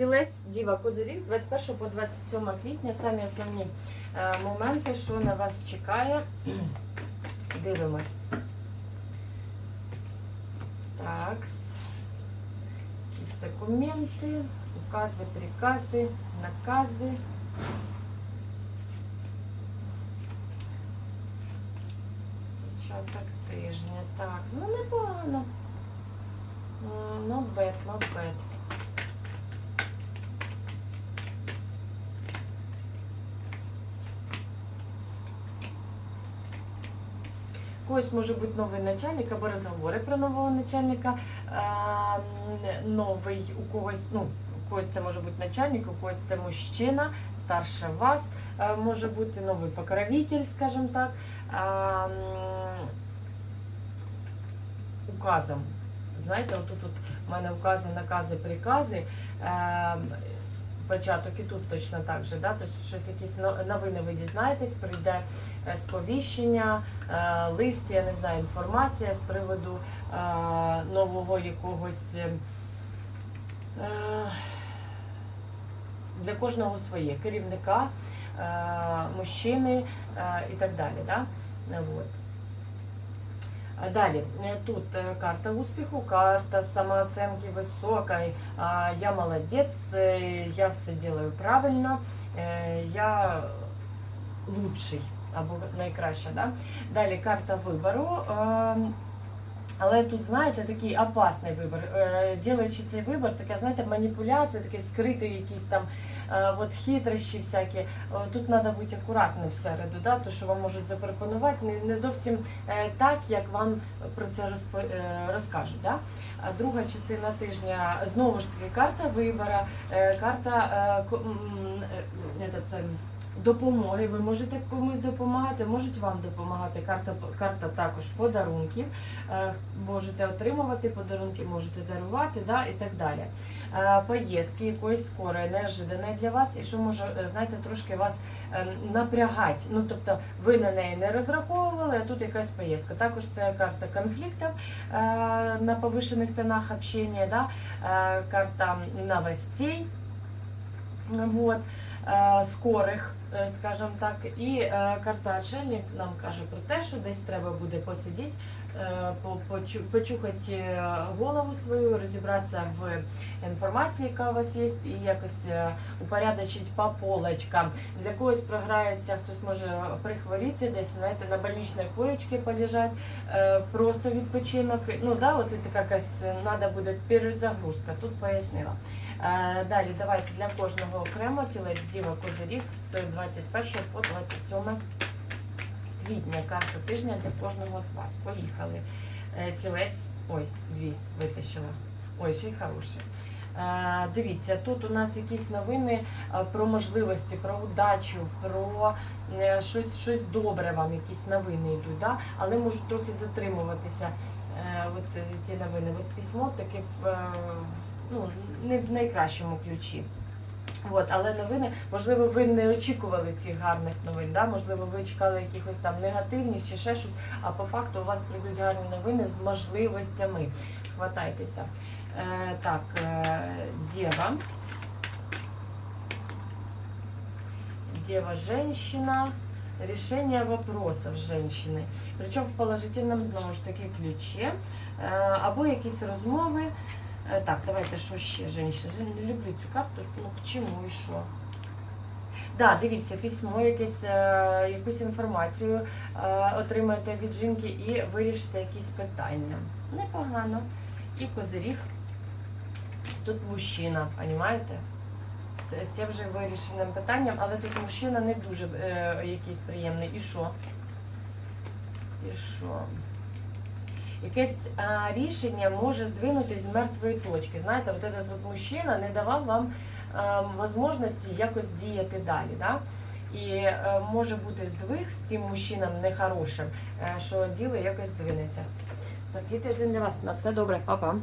Тілець, Діва, Козиріг з 21 по 27 квітня. Самі основні е, моменти, що на вас чекає. Дивимось. Так. Документи, укази, прикази, накази. Початок тижня. Так, ну непогано. М, Not bad, not когось може бути новий начальник або розговори про нового начальника. Е, новий у когось, ну, у когось це може бути начальник, у когось це мужчина, старше вас, е, може бути новий покровитель, скажімо так. Е, указом. Знаєте, отут от у мене укази, накази, прикази. Початок і тут точно так же, да? тобто щось якісь новини ви дізнаєтесь, прийде е, сповіщення, е, лист, я не знаю, інформація з приводу е, нового якогось. Для кожного своє керівника, мужчини і так далі. Да? Вот. Далі, е, тут е, карта успіху, карта самооценки високої. Я молодець, е, я все делаю правильно, я лучший або найкраща. Да? Далі карта вибору. Ем, Але тут, знаєте, такий опасний вибір. Е, Ділаючи цей вибір, така, знаєте, маніпуляція, таке скритий якісь там е, от хитрощі всякі. Е, Тут треба бути акуратним всереду, да? то що вам можуть запропонувати не, зовсім так, як вам про це розпо, розкажуть. Да? Друга частина тижня знову ж таки карта вибора, карта этот, е, допомоги. Ви можете комусь допомагати, можуть вам допомагати. Карта, карта також подарунків. Е, Можете отримувати подарунки, можете дарувати да, і так далі. Е, Поїздки якоїсь скорої, неожиданої для вас, і що може, е, знаєте, трошки вас напрягати. Ну, тобто ви на неї не розраховували, а тут якась поїздка. Також це карта конфліктів на повишених тонах общения, да? карта новостей. Вот. Е, Скорих, е, скажімо так, і е, карта отшельник нам каже про те, що десь треба буде посидіти, почухати голову свою, розібратися в інформації, яка у вас є, і якось упорядочити по полочкам. Для когось програється, хтось може прихворіти, десь знаєте, на больничній коєчці полежати, просто відпочинок. Ну да, от і така якась треба буде перезагрузка. Тут пояснила. Е, Далі давайте для кожного окремо тілець Діва Козиріг з 21 по 27 квітня. Карта тижня для кожного з вас. Поїхали. Е, Тілець, ой, дві витащила. Ой, ще й хороший. Е, Дивіться, тут у нас якісь новини про можливості, про удачу, про щось, щось добре вам, якісь новини йдуть, да? але можуть трохи затримуватися от, ці новини. От письмо таке в, ну, не в найкращому ключі. От, але новини, можливо, ви не очікували цих гарних новин, да? можливо, ви чекали якихось там негативних чи ще щось, а по факту у вас прийдуть гарні новини з можливостями. Хватайтеся. Е, так, е, Дева. Дева женщина. Решение вопросов женщины. Причому в положительному знову ж таки ключі. Е, або якісь розмови. Е, Так, давайте що ще женщина. Жен- Не люблю цю карту, ну к чому і що. Да, дивіться, письмо, якесь, е, якусь інформацію е, отримаєте від жінки і вирішите якісь питання. Непогано. І козиріг. Тут мужчина, розумієте? З, з тим же вирішеним питанням, але тут мужчина не дуже е, якийсь приємний. І що? І що? Якесь а, рішення може здвинутись з мертвої точки. Знаєте, от этот от мужчина не давав вам а, можливості якось діяти далі. Да? І е, може бути здвиг з цим мужчинам нехорошим, е, що діло якось здвинеться. Так, і для вас. На все добре, па-па.